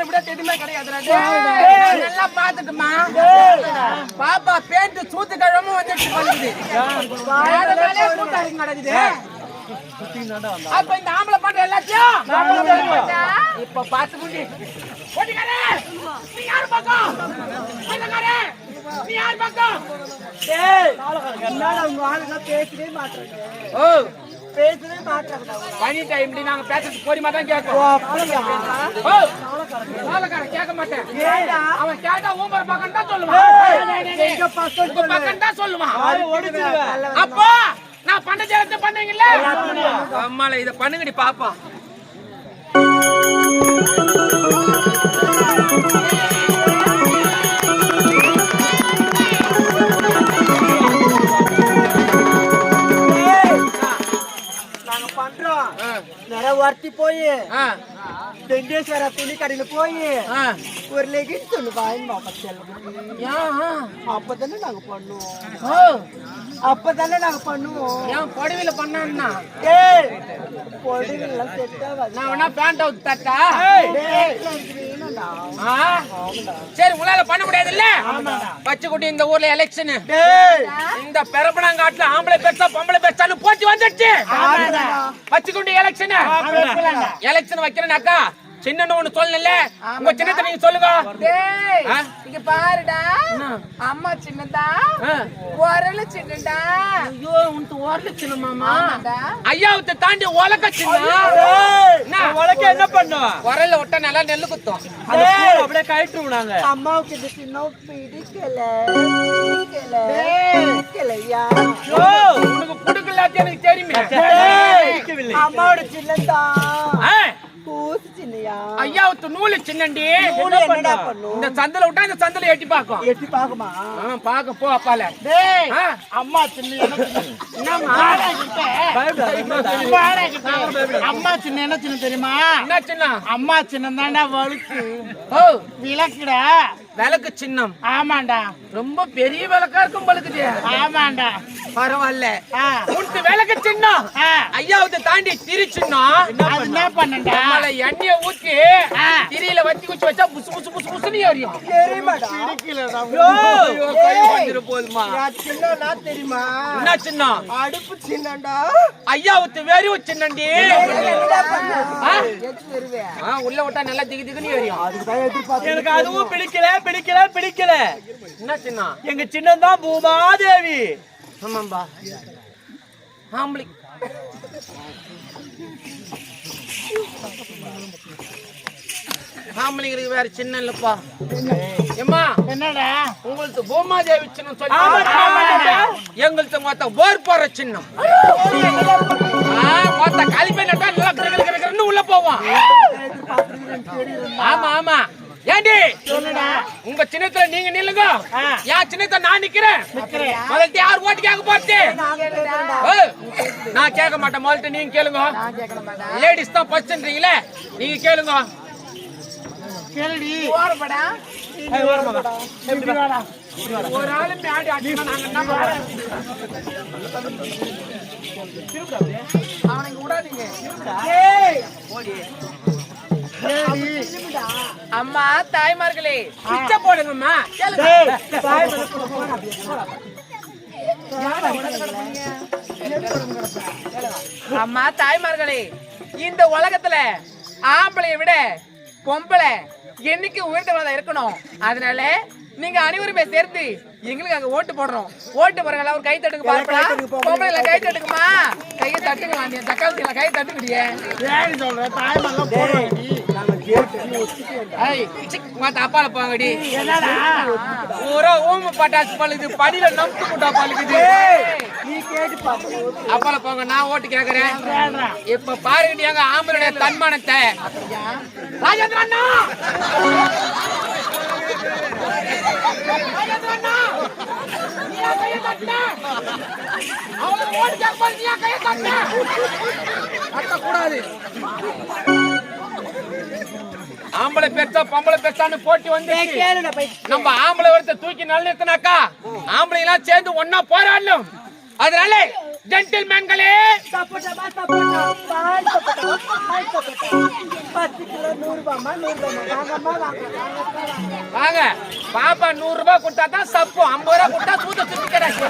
கல்யாணம் விட எதுவுமே கிடையாது நல்லா பாத்துட்டுமா பாப்பா பேண்ட் சூத்து கிழமும் வந்துட்டு கிடைக்குது அப்ப இந்த ஆம்பளை பாட்டு எல்லாத்தையும் இப்ப பாத்து முடி. பக்கம்? பக்கம்? ஏய். என்னடா பேசவே மாட்டாங்க பனி டைம்ல நாங்க பேசுறது பொறுமையா தான் வேலைக்காரன் கேட்க மாட்டேன். அவன் கேட்டா ஊம்பர் பக்கம் தான் சொல்லுவான். பக்கம் தான் சொல்லுவான். அப்போ நான் பண்ண ஜெயத்தை பண்ணீங்கல்ல? அம்மால இத பண்ணுங்கடி பாப்பா. வர்த்தி போய் ஆ, தெண்டேஸ்வர துணி கடையில போய். ஒரு லெகின்ஸ் ஒண்ணு வாங்கி. அப்பதானே நாங்க பண்ணுவோம் அப்பதானே நாங்க பண்ணுவோம் ஏன் புடவையில பண்ணா ஏய் பொடிகள்லாம் செட் ஆகாது நான் வேணா பேண்ட் அவுட் தட்டா சரி உங்களால பண்ண முடியாது இல்ல பச்சைக்குட்டி இந்த ஊர்ல எலெக்ஷன் இந்த பெரப்பனாங்காட்டுல ஆம்பளை பெருசா பொம்பளை பெருசான்னு போட்டி வந்துடுச்சு ஆமாடா. பச்சைக்குண்டி எலெக்ஷன் எலெக்ஷன் வைக்கிறேனாக்கா சின்ன ஒண்ணு சொல்லல உங்க சின்னத்தை நீங்க சொல்லுங்க? இங்க பாருடா? அம்மா சின்னதா? ஆ. குரல் சின்னடா ஐயோ உனக்கு ஓரல சின்ன மாமா. ஐயாவத்தை தாண்டி உலக சின்ன டேய், என்ன? பண்ணும் குரல்ல விட்டா நல்லா நெல்லு குத்தும். அப்படியே கயிற்றுவோம் நாங்க. அம்மாவுக்கு இது சின்ன பிடிக்கல. பிடிக்கல. பிடிக்கலையா? உனக்கு புடுக்கலாத்தி எனக்கு தெரியுமே. அம்மாவோட சின்னதா கூசு சின்னையா ஐயாவத்து நூலு சின்னண்டி. நூலு என்னடா பண்ணும்? இந்த சந்தில விட்டா இந்த சந்தில எட்டி பாக்கும் எட்டி பாக்குமா ஆ, பாக்க போ அப்பால. டேய் அம்மா சின்ன அம்மா சின்ன என்ன சின்ன தெரியுமா? என்ன சின்ன? அம்மா சின்ன தான்டா வழுக்கு. ஓ. விளக்குடா. விளக்கு சின்னம். ஆமாண்டா. ரொம்ப பெரிய விளக்கா இருக்கும் பழுக்குது ஆமாண்டா. பரவாயில்ல. உனக்கு விளக்கு சின்னம். ஐயாவது தாண்டி திரி சின்னம். அது என்ன நம்மள எண்ணெய ஊத்தி. திரியில வத்தி குச்சி வச்சா புசு புசு புசு புசுன்னு எரியும். போதுமா? தெரியுமா? என்ன சின்னம்? அடுப்பு சின்னண்டா ஐயாவுத்து வெறி சின்னண்டி. பண்ண? உள்ள விட்டா நல்லா திகு திகுன்னு எரியும். தான் எனக்கு அதுவும் பிடிக்கல பிடிக்கல பிடிக்கல. என்ன சின்னம்? எங்க சின்னதான் பூமாதேவி. ஆமாம்பா. ஆம்பளை. ஆம்பளைங்களுக்கு வேற சின்ன இல்லப்பா. ஏம்மா என்னடா? உங்களுக்கு பூமாதேவி சின்னம் சொல்லி. எங்களுக்கு மொத்த போர் போற சின்னம். ஆ, மொத்த கலிப்பை நட்டா நல்லா உள்ள போவோம் ஆமா ஆமா. ஏண்டி? உங்க சின்னத்துல நீங்க நில்லுங்க. என் சின்னத்தை நான் நிக்கிறேன். முதல்ல யார் ஓட்டு கேட்க போறது நான் கேட்க மாட்டேன். முதல்ல நீங்க கேளுங்க. லேடிஸ் தான் பச்சுன்றீங்களே நீங்க கேளுங்க. கேளுடி. ஓரப்படா ஒரு ஆளு மேடி அடிக்கணும் நாங்க என்ன பண்றோம்? அவனுக்கு விடாதீங்க. அம்மா தாய்மார்களே பிச்சை போடுங்கம்மா. அம்மா தாய்மார்களே இந்த உலகத்துல ஆம்பளைய விட பொம்பளை என்னைக்கு உயர்ந்தவளா இருக்கணும்? அதனால நீங்க அனைவருமே சேர்த்து எங்களுக்கு அங்க ஓட்டு போடுறோம். ஓட்டு போறவங்க ஒரு கை தட்டுங்க பார்க்கலாம் பொம்பளை கை தட்டுக்குமா? கையை தட்டுங்க தக்காளி கை தட்டுக்கிட்டியே சொல்றேன். தாய்மாரெல்லாம் போடுறோம் உங்க அப்பால போங்கடி. ஊரா ஊம பட்டாசு பழுகுது படியில நம்பு முட்டா பாப்பா. அப்பால போங்க நான் ஓட்டு கேக்குறேன். இப்ப பாருங்கடி எங்க ஆம்பளுடைய தன்மானத்தை. ராஜேந்திர அண்ணா! ராஜேந்திர அண்ணா! நீ ஏன் கையை தட்டுன? அவளுக்கு ஓட்டு கேட்க போது நீ ஏன் கையை தட்டுன? தட்டக்கூடாது. ஆம்பளை பெருசா பொம்பளை பெருசான்னு போட்டி வந்து நம்ம ஆம்பளை ஒருத்த தூக்கி நல்லிருத்தனாக்கா ஆம்பளை எல்லாம் சேர்ந்து ஒன்னா போராடணும். அதனால ஜென்டில்மேன்களே ரூபாமா வாங்கம்மா வாங்க. பாப்பா நூறு ரூபாய் கொடுத்தா தான் சப்பு. ஐம்பது ரூபாய் கொடுத்தா சூத்த சுத்திக்கிறாங்க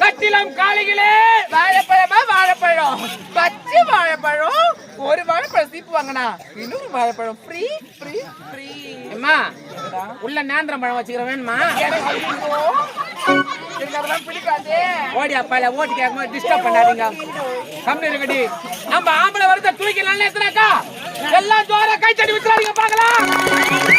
கட்டிலம் காளிகளே வாழைப்பழமா வாழைப்பழம். பச்சை வாழைப்பழம் ஒரு வாழைப்பழம் சீப்பு வாங்கினா இன்னொரு வாழைப்பழம் ஃப்ரீ ஃப்ரீ ஃப்ரீ அம்மா உள்ள நேந்திரம் பழம் வச்சுக்கிறேன் வேணுமா பிடிக்காது. ஓடி அப்பால ஓட்டு கேட்கும் டிஸ்டர்ப் பண்ணாதீங்க. கம்மி இருக்கடி. நம்ம ஆம்பளை வரத தூக்கிடலாம் எத்தனாக்கா எல்லாம் ஜோரா கை தட்டி விட்டுறாதீங்க பாக்கலாம்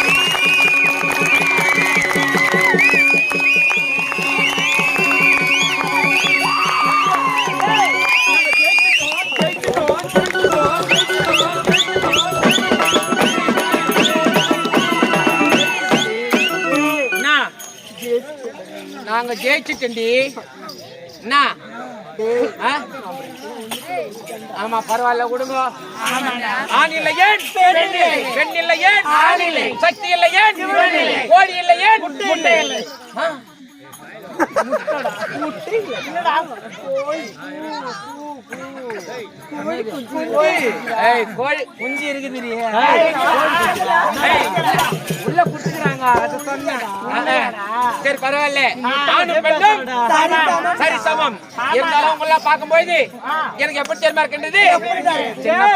நாங்க என்ன ஆ? ஆமா பரவாயில்ல கொடுங்க. ஆண் இல்லை ஏன்? பெண் இல்லை ஏன்? சக்தி இல்லை ஏன்? கோழி இல்லை ஏன்? முட்டை இல்லை. ஆ? கோழி குஞ்சு இருக்குது உள்ள குடுத்துக்கிறாங்க. அது சொன்னேன் சரி பரவாயில்ல. ஆணும் பெண்ணும்? சரி சமம். இருந்தாலும் உங்களை பார்க்கும்போது எனக்கு எப்படி தெரியுமா இருக்கின்றது?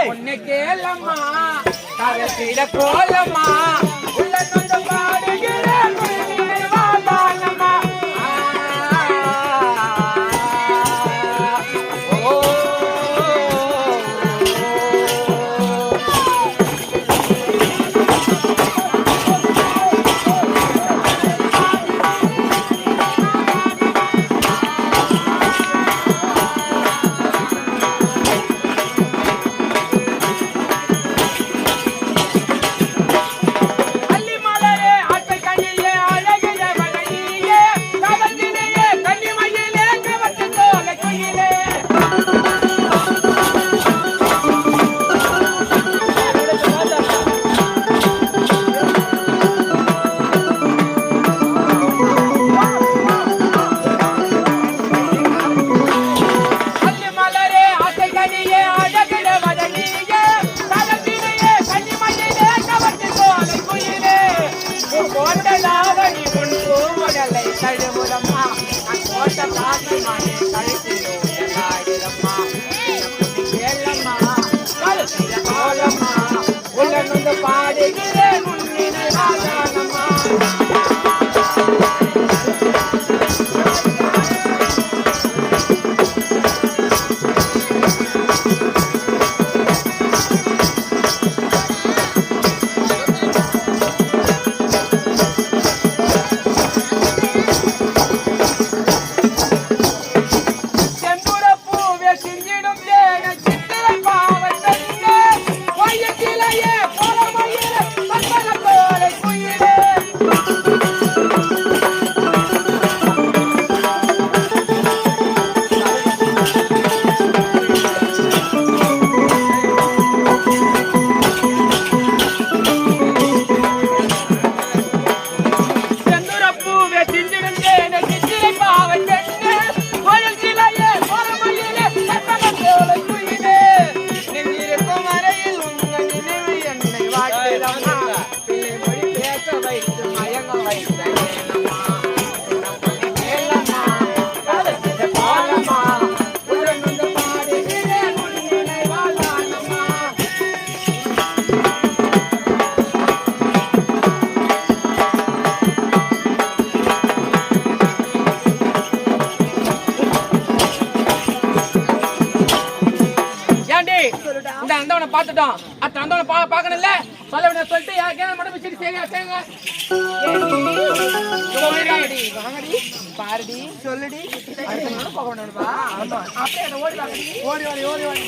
பொண்ணு கேளம்மா. கோலம்மா. உள்ள கோட்டலாவணி முன் பூமடலை தழுவுலம்மா கோட்ட காசை இந்த அந்தவனை பார்த்துட்டோம். அத்த அந்தவனை பா பார்க்கணும்ல? சொல்ல வேண்டிய சொல்லிட்டு யாருக்கே மட்டும் வச்சுட்டு சொல்லுடி வாங்கடி. பாருடி சொல்லுடி. போக வேண்டாம் ஆமா. அப்படியே ஓடி வாங்கடி. ஓடி வாடி ஓடி வாடி